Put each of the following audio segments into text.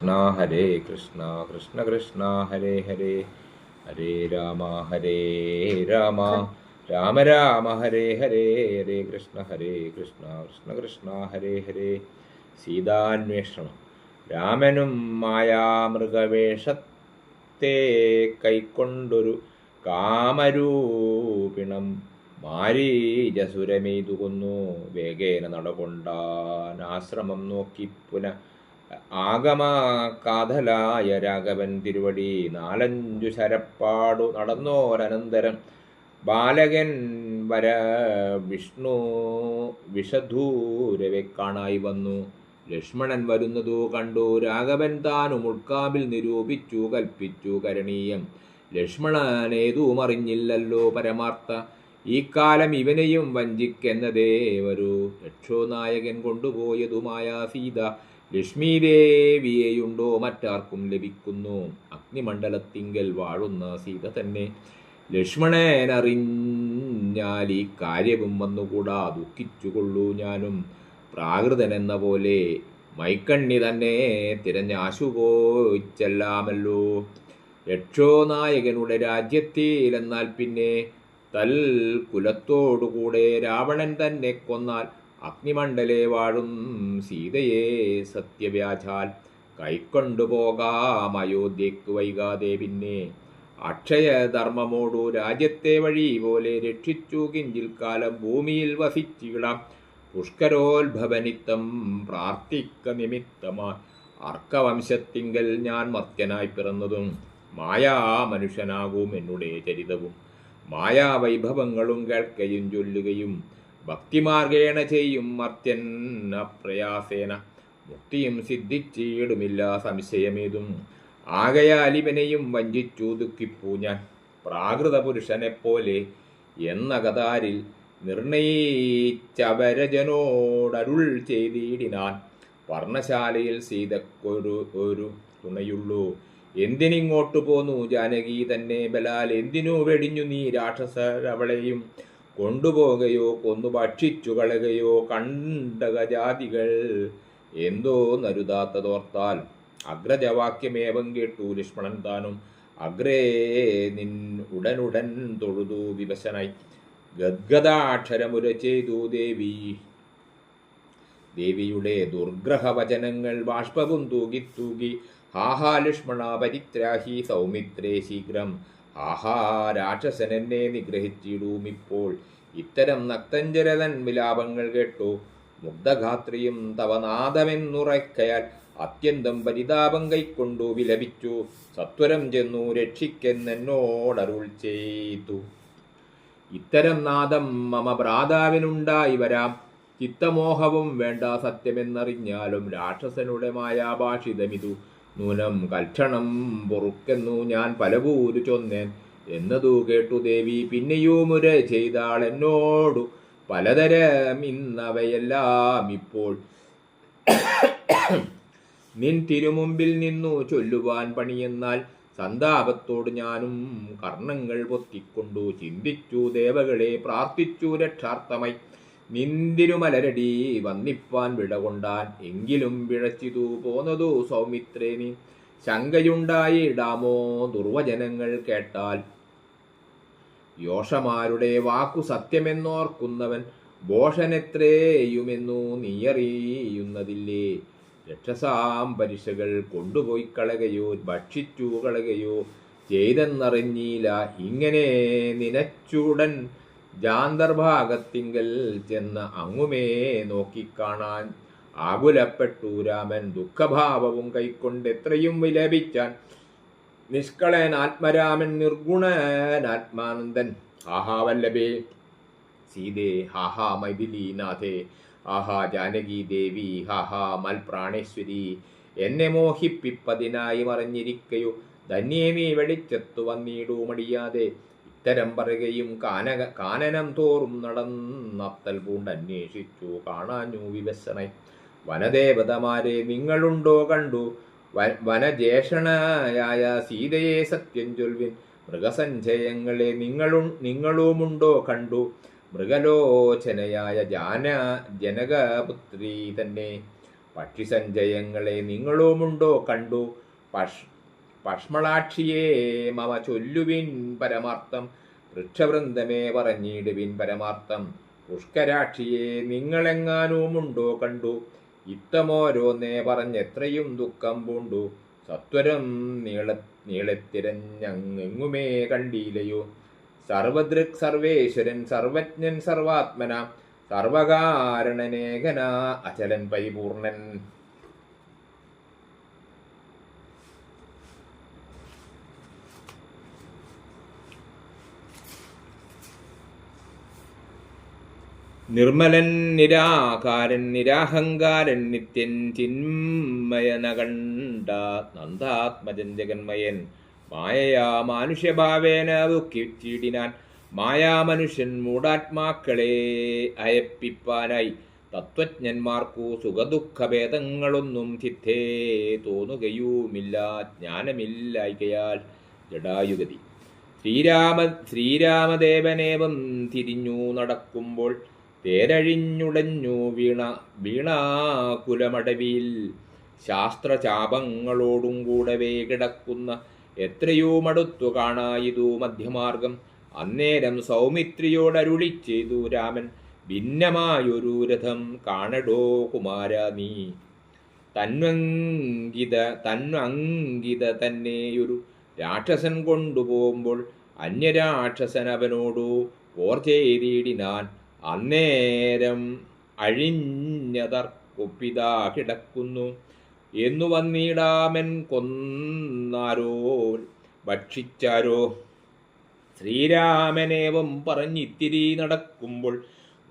കൃഷ്ണ ഹരേ കൃഷ്ണ കൃഷ്ണ കൃഷ്ണ ഹരേ ഹരേ. ഹരേ രാമ ഹരേ രാമ. രാമ രാമ ഹരേ ഹരേ. ഹരേ കൃഷ്ണ ഹരേ കൃഷ്ണ കൃഷ്ണ കൃഷ്ണ ഹരേ ഹരേ. സീതാന്വേഷണം. രാമനും മായാമൃഗവേഷത്തെ കൈക്കൊണ്ടൊരു കാമരൂപിണം മാരീജസുരമെയ്തു കൊന്നു വേഗേന നടകൊണ്ടാൻ ആശ്രമം നോക്കി പുന ആഗമ കാതലായ രാഘവൻ തിരുവടി. നാലഞ്ചു ശരപ്പാടു നടന്നോരനന്തരം. ബാലകൻ വര വിഷ്ണു വിഷധൂരവെ കാണായി വന്നു. ലക്ഷ്മണൻ വരുന്നതു കണ്ടു. രാഘവൻ താനു ഉൾക്കാമ്പിൽ നിരൂപിച്ചു കൽപ്പിച്ചു കരണീയം. ലക്ഷ്മണനേതും അറിഞ്ഞില്ലല്ലോ പരമാർത്ഥ. ഈ കാലം ഇവനെയും വഞ്ചിക്കെന്നതേ വരൂ രക്ഷോനായകൻ കൊണ്ടുപോയതുമായ സീത ലക്ഷ്മീദേവിയെയുണ്ടോ മറ്റാർക്കും ലഭിക്കുന്നു. അഗ്നിമണ്ഡലത്തിങ്കൽ വാഴുന്ന സീത തന്നെ. ലക്ഷ്മണനറിഞ്ഞാൽ ഈ കാര്യവും വന്നുകൂടാ. ദുഃഖിച്ചുകൊള്ളൂ ഞാനും. പ്രാകൃതൻ എന്ന പോലെ മൈക്കണ്ണി തന്നെ തിരഞ്ഞാശുപോയിച്ചെല്ലാമല്ലോ യക്ഷോനായകനുടെ രാജ്യത്തിലെന്നാൽ പിന്നെ തൽ കുലത്തോടുകൂടെ രാവണൻ തന്നെ കൊന്നാൽ അഗ്നിമണ്ഡലെ വാഴും സീതയെ സത്യവ്യാജാൽ. കൈക്കൊണ്ടുപോകാം അയോധ്യയ്ക്ക് വൈകാതെ പിന്നെ. അക്ഷയധർമ്മമോടു രാജ്യത്തെ വഴി പോലെ രക്ഷിച്ചു കിഞ്ചിൽ കാലം ഭൂമിയിൽ വസിച്ചിടാം. പുഷ്കരോത്ഭവനിത്തം പ്രാർത്ഥിക്ക നിമിത്തമായി അർക്കവംശത്തിങ്കൽ ഞാൻ മർത്യനായി പിറന്നതും മായാ മനുഷ്യനാകും എന്നുടേ ചരിതവും. മായാവൈഭവങ്ങളും കേൾക്കയും ചൊല്ലുകയും ഭക്തിമാർഗേണ ചെയ്യും മർത്യൻ അപ്രയാസേന. മുക്തിയും സിദ്ധിച്ചിടുമില്ല സംശയമേതും. ആകയാൽ ഇവനെയും വഞ്ചിച്ചു ദുഃഖിപ്പൂ ഞാൻ. പ്രാകൃത പുരുഷനെപ്പോലെ എന്ന കതാരിൽ നിർണയിച്ചവരജനോടരുൾ ചെയ്തിടിനാൻ. വർണശാലയിൽ സീതക്കൊരു ഒരു തുണയുള്ളൂ. എന്തിനിങ്ങോട്ടു പോന്നു ജാനകി തന്നെ ബലാൽ? എന്തിനു വെടിഞ്ഞു നീ രാക്ഷസരവളെയും കൊണ്ടുപോകയോ കൊന്നു ഭക്ഷിച്ചു കളയുകയോ കണ്ടകജാതികൾ. എന്തോ നരുതാത്തതോർത്താൽ അഗ്രജവാക്യമേവം കേട്ടു ലക്ഷ്മണൻ താനും. അഗ്രേ നിൻ ഉടനുടൻ തൊഴുതു വിവശനായി ഗദ്ഗദാക്ഷരമുര ചെയ്തു ദേവി. ദേവിയുടെ ദുർഗ്രഹവചനങ്ങൾ ബാഷ്പവും തൂകി തൂകി. ഹാഹാ ലക്ഷ്മണ പരിത്രാഹി സൗമിത്രേ ശീഘ്രം. ആഹാ രാക്ഷസൻ എന്നെ നിഗ്രഹിച്ചിടൂം ഇപ്പോൾ ഇത്തരം നക്തഞ്ചരതൻ വിലാപങ്ങൾ കേട്ടു. മുഗ്ധഗാത്രിയും തവ നാദമെന്നുറയ്ക്കയാൽ അത്യന്തം പരിതാപം കൈക്കൊണ്ടു വിലപിച്ചു. സത്വരം ചെന്നു രക്ഷിക്കെന്നോടരുൾ ചെയ്തു. ഇത്തരം നാദം മമ ഭ്രാതാവിനുണ്ടായി വരാം. ചിത്തമോഹവും വേണ്ട സത്യമെന്നറിഞ്ഞാലും രാക്ഷസനുടെ മായാഭാഷിതമിതു. നൂനം കൽക്ഷണം പൊറുക്കെന്നു ഞാൻ പലപൂരു ചൊന്നേൻ എന്നതു കേട്ടു ദേവി പിന്നെയുമുര ചെയ്താൾ എന്നോടു പലതരം ഇന്നവയെല്ലാം ഇപ്പോൾ. നിൻ തിരുമുമ്പിൽ നിന്നു ചൊല്ലുവാൻ പണിയെന്നാൽ സന്താപത്തോട് ഞാനും കർണങ്ങൾ പൊത്തിക്കൊണ്ടു ചിന്തിച്ചു ദേവകളെ പ്രാർത്ഥിച്ചു രക്ഷാർത്ഥമായി. നിന്തിരുമലരടി വന്നിപ്പാൻ വിടകൊണ്ടാൻ എങ്കിലും പിഴച്ചിതു പോന്നതു സൗമിത്രേനി. ശങ്കയുണ്ടായിടാമോ ദുർവചനങ്ങൾ കേട്ടാൽ? യോഷമാരുടെ വാക്കു സത്യമെന്നോർക്കുന്നവൻ ഭോഷനെത്രേയുമെന്നു നീയറിയുന്നതില്ലേ? രക്ഷസാം പരീക്ഷകൾ കൊണ്ടുപോയി കളകയോ ഭക്ഷിച്ചു കളകയോ ചെയ്തെന്നറിഞ്ഞില്ല. ഇങ്ങനെ നിനച്ചുടൻ ജാന്തർഭാഗത്തിങ്കൽ ചെന്ന് അങ്ങുമേ നോക്കിക്കാണാൻ ആകുലപ്പെട്ടു രാമൻ ദുഃഖഭാവവും കൈക്കൊണ്ട് എത്രയും വിലപിച്ചാൻ. നിഷ്കളൻ ആത്മരാമൻ നിർഗുണനാത്മാനന്ദൻ ആഹാ വല്ലഭേ. സീതേ ഹാഹാ മൈഥിലീനാഥേ. ആഹാ ജാനകി ദേവി ഹാഹാ മൽപ്രാണേശ്വരി. എന്നെ മോഹിപ്പിപ്പതിനായി മറിഞ്ഞിരിക്കയോ? ധന്യേ നീ വെളിച്ചത്തു വന്നിടൂ മടിയാതെ. ഇത്തരം പറയുകയും കാനക കാനനം തോറും നടന്നത്തൽ പൂണ്ട് അന്വേഷിച്ചു കാണാഞ്ഞു വിവസനെ. വനദേവതമാരെ നിങ്ങളുണ്ടോ കണ്ടു? വനജേഷണയായ സീതയെ സത്യം ചൊൽവിൻ. മൃഗസഞ്ചയങ്ങളെ നിങ്ങളും നിങ്ങളുമുണ്ടോ കണ്ടു? മൃഗലോചനയായ ജാന ജനകപുത്രി തന്നെ. പക്ഷിസഞ്ചയങ്ങളെ നിങ്ങളുമുണ്ടോ കണ്ടു? പഷ് പഷ്മളാക്ഷിയെ മമ ചൊല്ലുവിൻ പരമാർത്ഥം വൃക്ഷവൃന്ദമേ പറഞ്ഞിടുവിൻ പരമാർത്ഥം. പുഷ്കരാക്ഷിയെ നിങ്ങളെങ്ങാനുമുണ്ടോ കണ്ടു ഇത്തമോരോന്നേ പറഞ്ഞെത്രയും ദുഃഖം പൂണ്ടു. സത്വരം നീള നീളത്തിരഞ്ഞെങ്ങുമേ കണ്ടീലയോ സർവദൃക് സർവേശ്വരൻ സർവജ്ഞൻ സർവാത്മന സർവകാരണനേകന അചലൻ പരിപൂർണൻ. നിർമ്മലൻ നിരാകാരൻ നിരാഹങ്കാരൻ നിത്യൻ ചിന്മയനകണ്ട നന്ദാത്മജൻ ജഗന്മയൻ. മായയാ മാനുഷ്യഭാവേന ദുഃഖിച്ചിടിനാൻ മായാമനുഷ്യൻ മൂടാത്മാക്കളെ അയപ്പിപ്പാനായി. തത്വജ്ഞന്മാർക്കു സുഖദുഃഖഭേദങ്ങളൊന്നും ചിത്തേ തോന്നുകയുമില്ല ജ്ഞാനമില്ലായികയാൽ ജടായുഗതി ശ്രീരാമ ശ്രീരാമദേവനേവം തിരിഞ്ഞു നടക്കുമ്പോൾ തേരഴിഞ്ഞുടഞ്ഞു വീണ വീണാകുലമടവിയിൽ ശാസ്ത്രചാപങ്ങളോടും കൂടവേ കിടക്കുന്ന എത്രയോ മടുത്തു കാണായിതു മധ്യമാർഗം. അന്നേരം സൗമിത്രിയോടരുളി ചെയ്തു രാമൻ ഭിന്നമായൊരു രഥം കാണടോ കുമാര നീ. തന്വങ്കിത തന്വങ്കിത തന്നെയൊരു രാക്ഷസൻ കൊണ്ടുപോകുമ്പോൾ അന്യരാക്ഷസൻ അവനോടു പോർ ചെയ്തിടിനാൻ. അന്നേരം അഴിഞ്ഞതർക്കൊപ്പിതാ കിടക്കുന്നു. എന്നു വന്നിടാമൻ കൊന്നാരോ ഭക്ഷിച്ചാരോ? ശ്രീരാമനേവം പറഞ്ഞിത്തിരി നടക്കുമ്പോൾ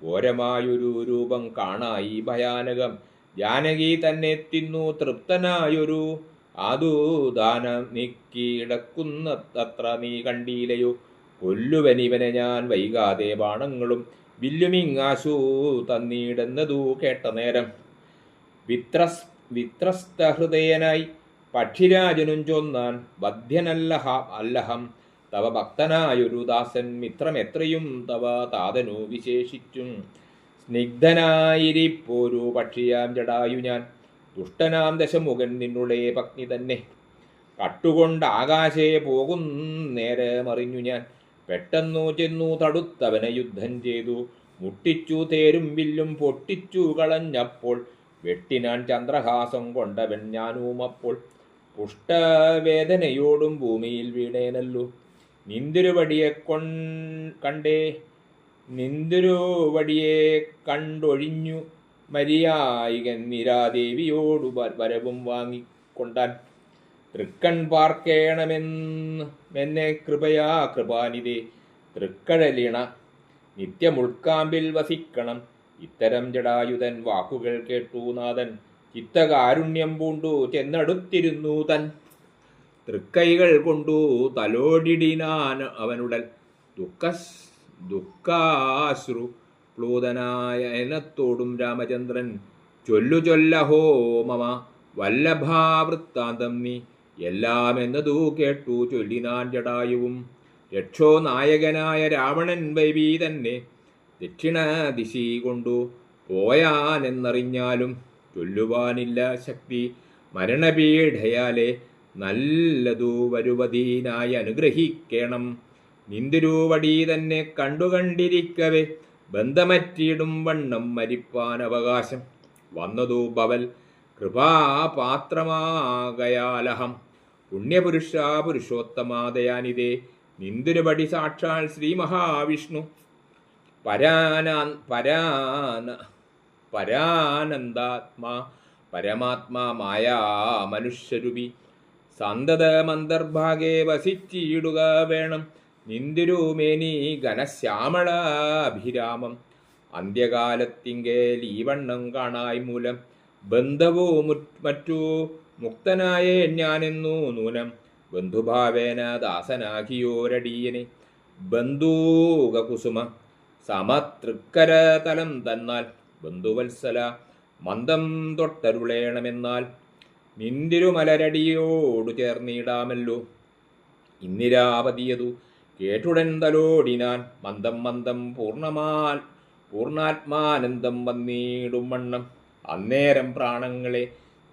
ഘോരമായൊരു രൂപം കാണായി ഭയാനകം. ജാനകി തന്നെ തിന്നു തൃപ്തനായൊരു ആദൂദാനം നീക്കിടക്കുന്നത്ര നീ കണ്ടീലയോ കൊല്ലുവനിവനെ ഞാൻ വൈകാതെ ബാണങ്ങളും വില്ലുമിങ്ങാശു തന്നീടെന്നതു കേട്ട നേരം. വിത്രസ് വിത്രസ്തഹൃദയനായി പക്ഷിരാജനും ചൊന്നാൻ ബദ്ധ്യനല്ലഹ അല്ലഹം. തവ ഭക്തനായൊരു ദാസൻ മിത്രമെത്രയും തവ താതനു വിശേഷിച്ചും. സ്നിഗ്ധനായിരിപ്പോരു പക്ഷിയാം ജടായു ഞാൻ. ദുഷ്ടനാം ദശമുഖൻ നിന്നുടെ പത്നി തന്നെ കട്ടുകൊണ്ട് ആകാശേ പോകും നേരെ മറിഞ്ഞു ഞാൻ. പെട്ടെന്നു ചെന്നു തടുത്തവനെ യുദ്ധം ചെയ്തു. മുട്ടിച്ചു തേരും വില്ലും പൊട്ടിച്ചു കളഞ്ഞപ്പോൾ വെട്ടിനാൻ ചന്ദ്രഹാസം കൊണ്ടവൻ ഞാനൂമപ്പോൾ പുഷ്ടവേദനയോടും ഭൂമിയിൽ വീണേനല്ലു. നിന്തിരുവടിയെ കൊൺ കണ്ടേ. നിന്തിരുവടിയെ കണ്ടൊഴിഞ്ഞു. മരിയായികൻ നിരാദേവിയോടു വരവും വാങ്ങിക്കൊണ്ടാൻ തൃക്കൺ പാർക്കേണമെന്ന് കൃപയാ കൃപാനിതേ തൃക്കഴലിണ നിത്യമുൾക്കാമ്പിൽ വസിക്കണം. ഇത്തരം ജടായുധൻ വാക്കുകൾ കേട്ടു നാഥൻ. ചിത്തകാരുണ്യം പൂണ്ടു ചെന്നടുത്തിരുന്നു തൻ. തൃക്കൈകൾ കൊണ്ടു തലോടിടിനാൻ അവനുടൽ. ദുഃഖ ദുഃഖാശ്രു പ്ലൂതനായ എനത്തോടും രാമചന്ദ്രൻ. ചൊല്ലു ചൊല്ലഹോ മമ വല്ലഭാവൃത്താന്തം നീ. എല്ലാം എന്നതു കേട്ടു ചൊല്ലിനാൻ ജടായുവും. രക്ഷോ നായകനായ രാവണൻ വൈവി തന്നെ ദക്ഷിണ ദിശി കൊണ്ടു പോയാനെന്നറിഞ്ഞാലും ചൊല്ലുവാനില്ല ശക്തി. മരണപീഠയാലെ നല്ലതു വരുവതീനായി അനുഗ്രഹിക്കണം. നിന്തിരുവടി തന്നെ കണ്ടുകണ്ടിരിക്കവേ ബന്ധമറ്റിയിടും വണ്ണം മരിപ്പാൻ അവകാശം വന്നതു ബവൽ കൃപാപാത്രമാകയാലഹം. പുണ്യപുരുഷ പുരുഷോത്തമാദയാനിതേ നിന്ദുരുപടി സാക്ഷാൽ ശ്രീ മഹാവിഷ്ണു പരാനാ പരാന പരാനന്ദാത്മാ പരമാത്മാ മായാ മനുഷ്യരുപി സന്തതമന്തർഭാഗേ വസിച്ചിടുക വേണം. നിന്തിരുമേനി ഘനശ്യാമളാഭിരാമം. അന്ത്യകാലത്തിങ്കേൽ ഈ വണ്ണം കാണായി മൂലം ബന്ധവോ മറ്റു മുക്തനായേ ഞാനെന്നു നൂനം ബന്ധുഭാവേന ദാസനാകിയോരടീയനെ ബന്ധൂകകുസുമ സമതൃക്കര തലം തന്നാൽ ബന്ധുവത്സല മന്ദം തൊട്ടരുളേണമെന്നാൽ നിന്തിരുമലരടിയോടു ചേർന്നിടാമല്ലോ. ഇന്ദിരാപതിയതു കേട്ടുടൻ തലോടിനാൻ മന്ദം മന്ദം പൂർണമാൽ പൂർണാത്മാനന്ദം വന്നിടും വണ്ണം. അന്നേരം പ്രാണങ്ങളെ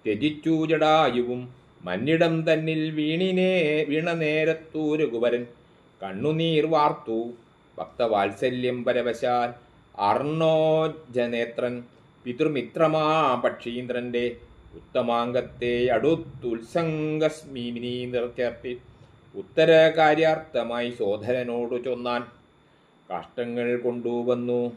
ത്യജിച്ചു ജടായുവും മന്നിടം തന്നിൽ വീണിനേ വീണ നേരത്തു രഘുവരൻ കണ്ണുനീർ വാർത്തു ഭക്തവാത്സല്യം പരവശാൽ അർണോജനേത്രൻ. പിതൃമിത്രമാ പക്ഷീന്ദ്രന്റെ ഉത്തമാംഗത്തെ അടുത്തുത്സംഗസ്മീമിനി നിർച്ചേർത്തി ഉത്തരകാര്യാർത്ഥമായി സോദരനോട് ചൊന്നാൻ കഷ്ടങ്ങൾ കൊണ്ടുവന്നു.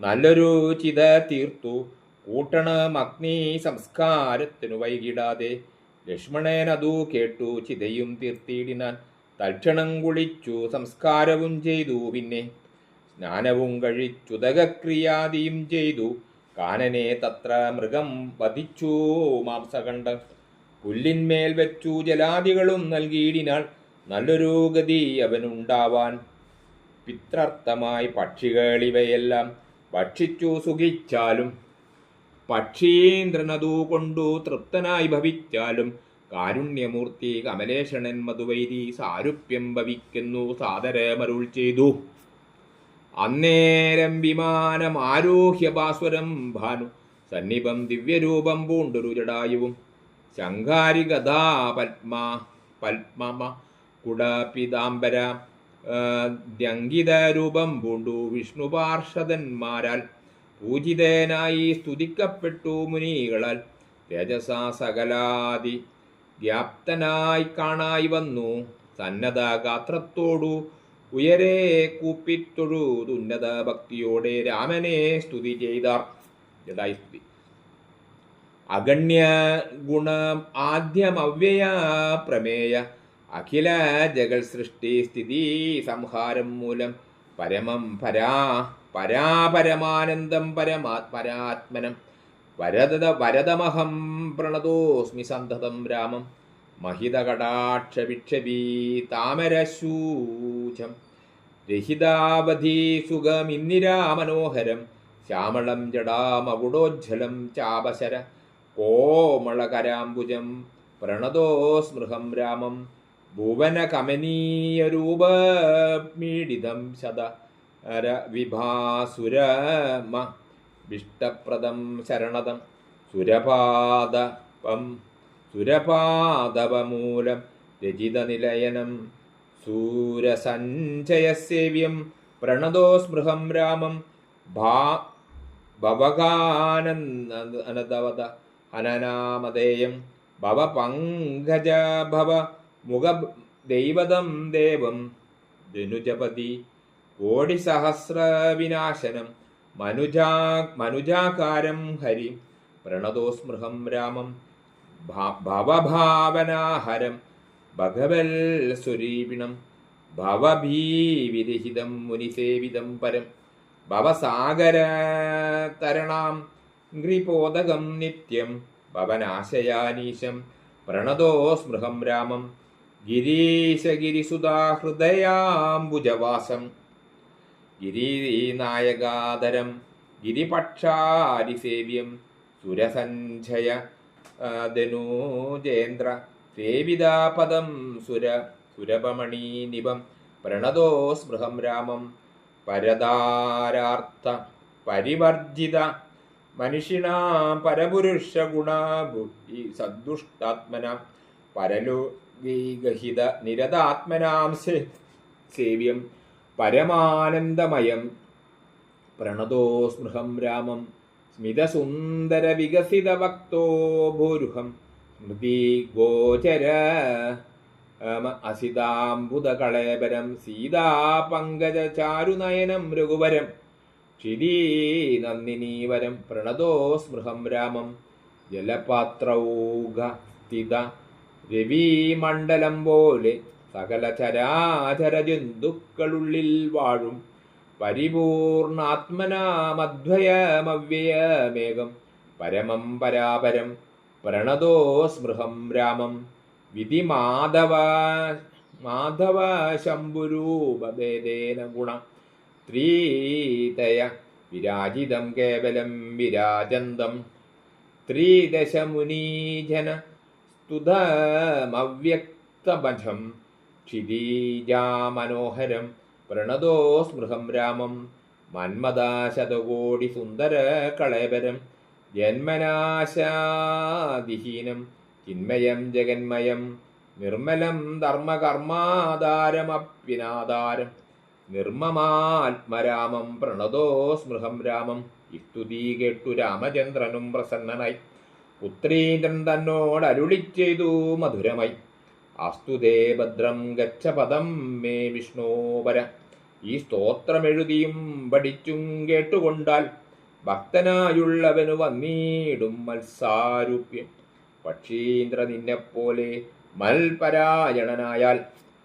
നല്ലൊരു ചിത തീർത്തു. കൂട്ടണം അഗ്നി സംസ്കാരത്തിനു വൈകിടാതെ. ലക്ഷ്മണേനതു കേട്ടു ചിതയും തീർത്തിയിടിനാൻ. തൽക്ഷണം കുളിച്ചു സംസ്കാരവും ചെയ്തു പിന്നെ. സ്നാനവും കഴിച്ചുതകക്രിയാദിയും ചെയ്തു. കാനനെ തത്ര മൃഗം വധിച്ചു മാംസകണ്ഠ. പുല്ലിന്മേൽ വെച്ചു ജലാദികളും നൽകിയിടിനാൾ. നല്ലൊരു ഗതി അവനുണ്ടാവാൻ. പിത്രർത്ഥമായി പക്ഷികൾ ഇവയെല്ലാം ഭക്ഷിച്ചു സുഖിച്ചാലും പക്ഷീന്ദ്രനതു കൊണ്ടു തൃപ്തനായി ഭവിച്ചാലും കാരുണ്യമൂർത്തി കമലേഷണൻ മധുവൈരി സാരുപ്യം ഭവിക്കുന്നു സാദരമരുൾ ചെയ്തു. അന്നേരം വിമാനം ആരോഹ്യ ഭാസ്വരം ഭാനു സന്നിപം ദിവ്യരൂപം പൂണ്ടൊരു ജടായുവും ശങ്കാരി ഗതാ പത്മ പത്മമ കുടപിതാംബര രൂപം പൂണ്ടു വിഷ്ണു പാർഷദന്മാരാൽ പൂജിതനായി സ്തുതിക്കപ്പെട്ടു മുനികളാൽ രജസാ സകലാതി വ്യാപ്തനായി കാണായി വന്നു. സന്നദ്ധ ഗാത്രത്തോടു ഉയരെ കൂപ്പിത്തൊഴുതുന്നത ഭക്തിയോടെ രാമനെ സ്തുതി ചെയ്താർ. ജഡായി സ്തുതി. അഗണ്യ ഗുണം ആദ്യമവ്യയ പ്രമേയ. അഖില ജഗൽ സൃഷ്ടി സ്ഥിതി സംഹാരം മൂലം പരമം പരാ പരാപരമാനന്ദം പരമാ പരാത്മനം. വരദ വരദമഹം പ്രണതോസ്മി സന്തതം രാമം. മഹിതകടാക്ഷവിക്ഷപീ താമരശൂചം. രഹിതാവധി സുഖമിന്നിരാമനോഹരം ശ്യാമളം ജടാമകുടോജ്ജലം ചാപശര. കോമളകരാംബുജം പ്രണതോ സ്മൃഹം രാമം. ഭുവനകമനീയരൂപമീഡിതം ശത. വിഭാസുരമ വിഷ്ടപ്രദം ശരണതം. സുരപാദപം. സുരപാദവമൂലം. രചിതനിലയനം. സൂരസഞ്ചയസേവ്യം. പ്രണതോ സ്മൃഹം രാമം. ഭാ ഭവകാനന്ദവത ഹനനാമധേയം. ഭവ പങ്കജ ഭവ മുഖ ദൈവതം ദേവം. ധനുജപതി കോടിസഹസ്ര വിനാശനം മനുജാ മനുജാകാരം ഹരി. പ്രണതോസ്മൃഹം രാമം. ഭവഭാവനാഹരം. ഭഗവൽ സ്വരീപിണം. ഭവഭീവിരഹിതം മുനിസേവിതം പരം. ഭവസാഗര തരണാം. ഗ്രിപോദകം നിത്യം. ഭവനാശയാനീശം. പ്രണതോ സ്മൃഹം രാമം. ഗിരീശഗിരിസുതാ ഹൃദയാംബുജവാസം ഗിരിനായകാതരം ഗിരിപക്ഷാരിസേവ്യം സുരസഞ്ജയ ധനൂജേന്ദ്ര സേവിതാപദം സുര സുരപമണീനിപം പ്രണതോ സ്പൃഹം രാമം പരതാരാർത്ഥ പരിവർജിത മനുഷ്യണ പരപുരുഷ ഗുണ ബുദ്ധി സദ്ദുഷ്ടാത്മന പരലോകീഗഹിത നിരതാത്മനാം സേവ്യം. പരമാനന്ദമയം. പ്രണതോ സ്മൃഹം രാമം സ്മിതസുന്ദര വികസിത വക്തോ ഭൂരുഹം. സ്മൃതി ഗോചര അസിതാംബുധകളേപരം സീതാപങ്കജ ചാരുനയനം രഘുവരം. പ്രണതോ സ്മൃഹം രാമം. ജലപാത്രൗഘ സ്ഥിത രവീമണ്ഡലം പോലെ സകല ചരാചര ജന്തുക്കളുള്ളിൽ വാഴും. പരിപൂർണാത്മനാമദ്വയമവ്യയമേകം. പരമം പരാപരം പ്രണതോ സ്മൃഹം രാമം. വിധി മാധവ മാധവ ശംഭുരൂപഭേദേന ഗുണ. ത്രീതയ വിരാജിതം കേവലം വിരാജന്തം. ത്രിദശമുനീജന സ്തുതമവ്യക്തമജം ക്ഷിതീജാമനോഹരം പ്രണതോ സ്മൃഹം രാമം മന്മദാശതകോടി സുന്ദര കളേബരം ജന്മനാശാദിഹീനം ചിന്മയം ജഗന്മയം നിർമ്മലം ധർമ്മകർമാധാരമപ്യനാധാരം നിർമ്മമാത്മരാമം പ്രണതോ സ്മൃഹം രാമം ഇസ്തുതി കേട്ടു രാമചന്ദ്രനും പ്രസന്നനായി പുത്രീന്ദ്രൻ തന്നോട് അരുളി ചെയ്തു മധുരമായി ദേവദ്രം ഭദ്രം ഗച്ഛ പദം മേ വിഷ്ണോപര ഈ സ്തോത്രമെഴുതിയും പഠിച്ചും കേട്ടുകൊണ്ടാൽ ഭക്തനായുള്ളവനു വന്നീടും മത്സാരൂപ്യം. പക്ഷീന്ദ്ര നിന്നെപ്പോലെ മൽപരായണനായാൽ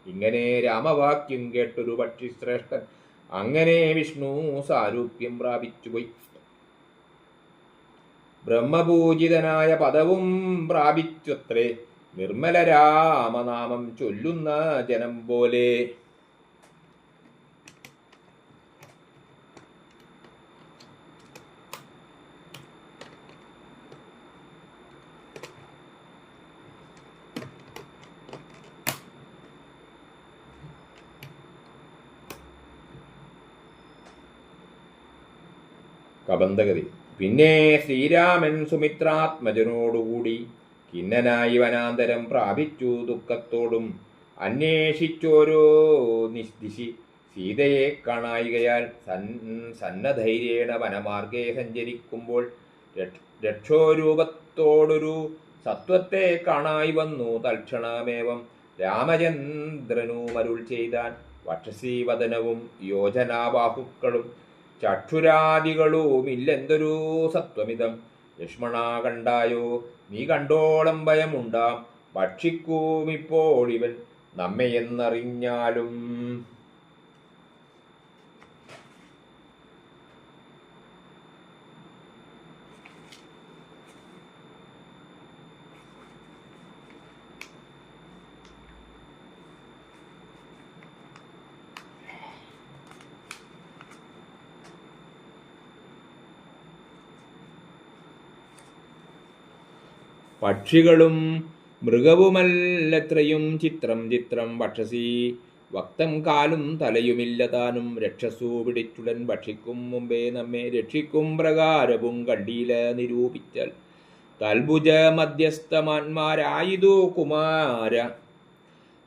ഇങ്ങനെ രാമവാക്യം കേട്ടൊരു പക്ഷിശ്രേഷ്ഠൻ അങ്ങനെ വിഷ്ണു സാരൂപ്യം പ്രാപിച്ചുപോയി. ബ്രഹ്മപൂജിതനായ പദവും പ്രാപിച്ചത്രേ. നിർമ്മല രാമനാമം ചൊല്ലുന്ന ജനം പോലെ. കബന്ധഗതി. പിന്നെ ശ്രീരാമൻ സുമിത്രാത്മജനോടുകൂടി കിന്നനായി വനാന്തരം പ്രാപിച്ചു ദുഃഖത്തോടും അന്വേഷിച്ചോരോ നിസ്ദിശി. സീതയെ കാണായികയാൽ സൻ സന്നധൈര്യേണ വനമാർഗേ സഞ്ചരിക്കുമ്പോൾ രക്ഷ- രക്ഷോരൂപത്തോടൊരു സത്വത്തെ കാണായി വന്നു. തൽക്ഷണമേവം രാമചന്ദ്രനുമരുൾ ചെയ്താൽ വക്ഷസീവദനവും യോജനാബാഹുക്കളും ചക്ഷുരാദികളുമില്ലെന്തൊരു സത്വമിതം. ലക്ഷ്മണ കണ്ടായോ നീ കണ്ടോളം ഭയമുണ്ടാം. ഭക്ഷിക്കൂമിപ്പോൾ ഇവൻ നമ്മയെന്നറിഞ്ഞാലും പക്ഷികളും മൃഗവുമല്ലത്രയും ചിത്രം ചിത്രം ഭക്ഷസി വക്തം കാലും തലയുമില്ല താനും. രക്ഷസു പിടിച്ചുടൻ ഭക്ഷിക്കും മുമ്പേ നമ്മെ രക്ഷിക്കും പ്രകാരവും കണ്ടീല നിരൂപിച്ചാൽ. തൽഭുജ മധ്യസ്ഥമാന്മാരായിതു കുമാര.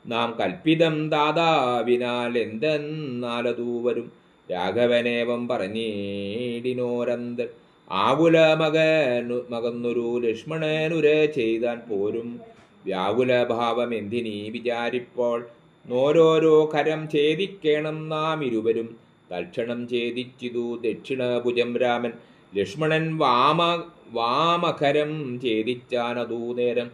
നാം കൽപ്പിതം ദാതാവിനാൽ എന്തെന്നാലതു വരും. രാഘവനേവം പറഞ്ഞിടിനോരന്തർ ആകുല മകനു മകന്നൊരു ലക്ഷ്മണനുരെ ചെയ്താൻ പോരും. വ്യാകുല ഭാവം എന്തിനീ വിചാരിപ്പോൾ? നോരോരോ കരം ഛേദിക്കേണം നാം ഇരുവരും. തൽക്ഷണം ഛേദിച്ചിതു ദക്ഷിണഭുജം രാമൻ. ലക്ഷ്മണൻ വാമ വാമകരം ഛേദിച്ചാനതൂ നേരം.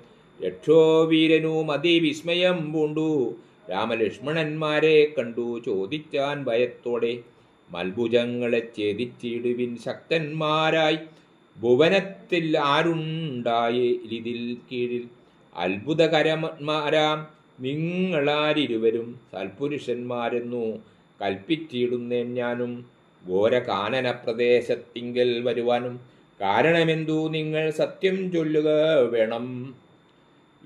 രക്ഷോവീരനു മതിവിസ്മയം പൂണ്ടു. രാമലക്ഷ്മണന്മാരെ കണ്ടു ചോദിച്ചാൻ ഭയത്തോടെ. മൽഭുജങ്ങളെ ഛേദിച്ചിടുവിൻ ശക്തന്മാരായി. ഭുവനത്തിൽ ആരുണ്ടായി ഇതിൽ കീഴിൽ? അത്ഭുതകരന്മാരാം നിങ്ങളാരിരുവരും സൽപുരുഷന്മാരെന്നു കൽപ്പിച്ചിടുന്നേൻ ഞാനും. ഘോരകാനന പ്രദേശത്തിങ്കൽ വരുവാനും കാരണമെന്തു നിങ്ങൾ സത്യം ചൊല്ലുക വേണം.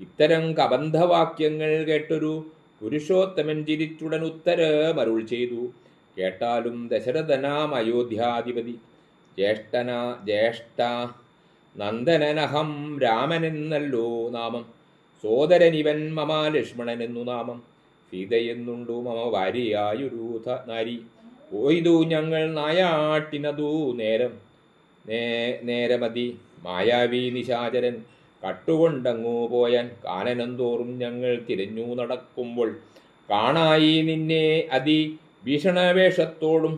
ഇത്തരം കബന്ധവാക്യങ്ങൾ കേട്ടൊരു പുരുഷോത്തമൻ ചിരിച്ചുടൻ ഉത്തരമരുൾ ചെയ്തു. കേട്ടാലും ദശരഥനാം അയോധ്യാധിപതി ജ്യേഷ്ഠന ജ്യേഷ്ഠ നന്ദനനഹം രാമനെന്നല്ലോ നാമം. സോദരനിവൻ മമ ലക്ഷ്മണനെന്നു നാമം. സീതയെന്നുണ്ടു മമ വാരിയായൊരു നാരി. പോയിതു ഞങ്ങൾ നായാട്ടിനതു നേരം. നേ നേരമതി. മായാവി നിശാചരൻ കട്ടുകൊണ്ടങ്ങു പോയാൻ. കാനനന്തോറും ഞങ്ങൾ തിരഞ്ഞു നടക്കുമ്പോൾ കാണായി നിന്നെ അതി. ഭീഷണവേഷത്തോടും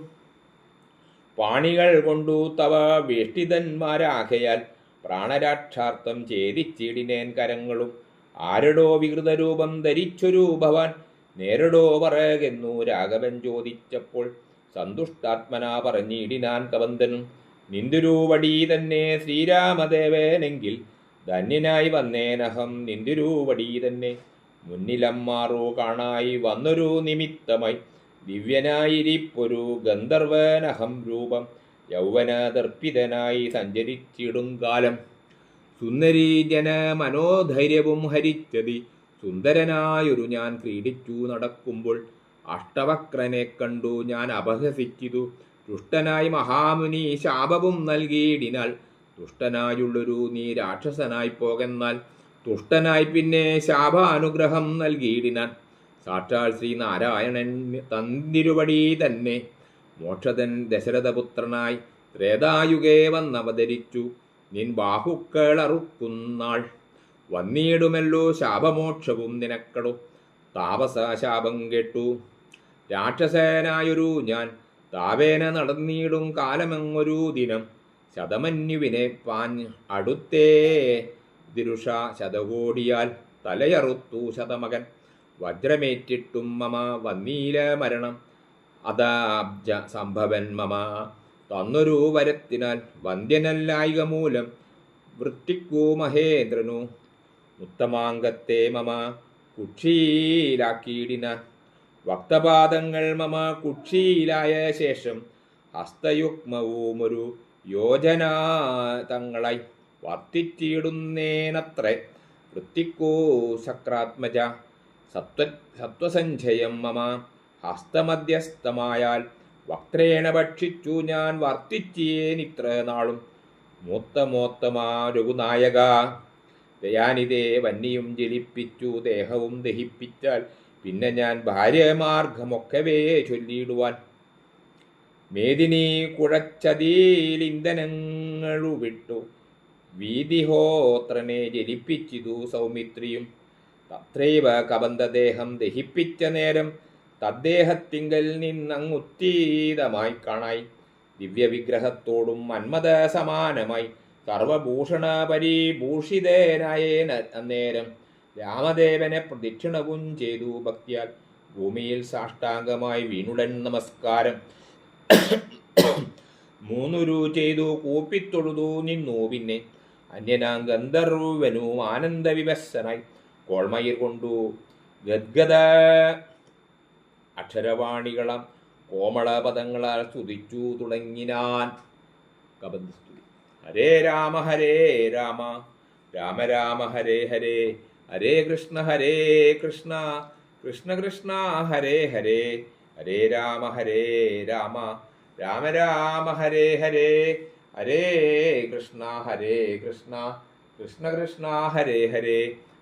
പാണികൾ കൊണ്ടു തവ വേഷ്ടിതന്മാരാകയാൽ പ്രാണരാക്ഷാർത്ഥം ഛേദിച്ചിടിനേൻ കരങ്ങളും ആരടോ വികൃതരൂപം ധരിച്ചൊരു ഭവാൻ നേരടോ പറയെന്നു രാഘവൻ ചോദിച്ചപ്പോൾ സന്തുഷ്ടാത്മനാ പറഞ്ഞിടിനാൻ കവന്തനും നിന്ദുരൂവടി തന്നെ ശ്രീരാമദേവനെങ്കിൽ ധന്യനായി വന്നേനഹം നിന്ദുരൂവടി തന്നെ മുന്നിലമ്മാറു കാണായി വന്നൊരു നിമിത്തമായി ദിവ്യനായിരിപ്പൊരു ഗന്ധർവനഹം രൂപം യൗവനദർപ്പിതനായി സഞ്ചരിച്ചിടും കാലം. സുന്ദരീ ജന മനോധൈര്യവും ഹരിച്ചതി സുന്ദരനായൊരു ഞാൻ ക്രീഡിച്ചു നടക്കുമ്പോൾ അഷ്ടവക്രനെ കണ്ടു ഞാൻ അപഹസിച്ചിതു. ദുഷ്ടനായി മഹാമുനി ശാപവും നൽകിയിടിനാൽ ദുഷ്ടനായുള്ളൊരു നീ രാക്ഷസനായി പോകെന്നാൽ തുഷ്ടനായി പിന്നെ ശാപാനുഗ്രഹം നൽകിയിടിനാൻ സാക്ഷാൽ ശ്രീനാരായണൻ തന്നിരുവടി തന്നെ. മോക്ഷതൻ ദശരഥപുത്രനായി ത്രേതായുഗേ വന്നവതരിച്ചു. നിൻ ബാഹുക്കളറുക്കുന്നാൾ വന്നിടുമല്ലോ ശാപമോക്ഷവും നിനക്കടു. താപസ ശാപം കേട്ടു. രാക്ഷസനായൊരു ഞാൻ താവേന നടന്നിടും കാലമെങ്ങൊരു ദിനം. ശതമന്യുവിനെ പാൻ അടുത്തേ. ദിരുഷ ശതകോടിയാൽ തലയറുത്തു ശതമകൻ. വജ്രമേറ്റിട്ടും മമ വന്നീല മരണം. അതാബ്ജ സംഭവൻ മമ. തന്നൊരു വരത്തിനാൽ വന്ധ്യനല്ലായിക മൂലം വൃത്തിക്കൂ മഹേന്ദ്രനു. ഉത്തമാംഗത്തെ മമ കുക്ഷിയിലാക്കിയിടിന വക്തപാദങ്ങൾ മമ കുക്ഷിയിലായ ശേഷം ഹസ്തയുഗ്മവുമൊരു യോജന തങ്ങളായി വർത്തിച്ചിടുന്നേനത്രേ. വൃത്തിക്കോ ശക്രാത്മജ. സത്വ സത്വസഞ്ചയം മമ. ഹസ്തമധ്യസ്ഥമായാൽ വക്രേണ ഭക്ഷിച്ചു ഞാൻ വർത്തിച്ചേനിത്ര നാളും. മൂത്തമോത്തമാ രഘുനായക. ദയാനിതേ വന്നിയും ജലിപ്പിച്ചു ദേഹവും ദഹിപ്പിച്ചാൽ പിന്നെ ഞാൻ ഭാര്യമാർഗമൊക്കവേ ചൊല്ലിയിടുവാൻ. മേദിനി ഇന്ധനങ്ങളു വിട്ടു വീതിഹോത്രനെ ജലിപ്പിച്ചിതു സൗമിത്രിയും. തത്രൈവ കബന്ധദേഹം ദഹിപ്പിച്ച നേരം തദ്ദേഹത്തിങ്കൽ നിന്നങ്ങുത്തീതമായി കാണായി. ദിവ്യവിഗ്രഹത്തോടും മന്മത സമാനമായി സർവഭൂഷണ പരിഭൂഷിതനായേന അന്നേരം രാമദേവനെ പ്രദക്ഷിണവും ചെയ്തു ഭക്തിയാൽ ഭൂമിയിൽ സാഷ്ടാംഗമായി വീണുടൻ നമസ്കാരം. മൂന്നുരു ചെയ്തു കൂപ്പിത്തൊഴുതു നിന്നു പിന്നെ അന്യനാം ഗന്ധർവനു ആനന്ദവിവശനായി കൊണ്ടു ഗദ്ഗത അക്ഷരവാണികളം കോമളപദങ്ങളാൽ സ്തുതിച്ചു തുടങ്ങിനാൻ. കബന്ധസ്തുതി ഹരേ രാമ ഹരേ രാമ. രാമ രാമ ഹരേ ഹരേ. ഹരേ കൃഷ്ണ ഹരേ കൃഷ്ണ. കൃഷ്ണ കൃഷ്ണ ഹരേ ഹരേ. ഹരേ രാമ ഹരേ രാമ. രാമ രാമ ഹരേ ഹരേ. ഹരേ കൃഷ്ണ ഹരേ കൃഷ്ണ. കൃഷ്ണ കൃഷ്ണ ഹരേ ഹരേ.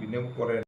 പിന്നെ കുറെ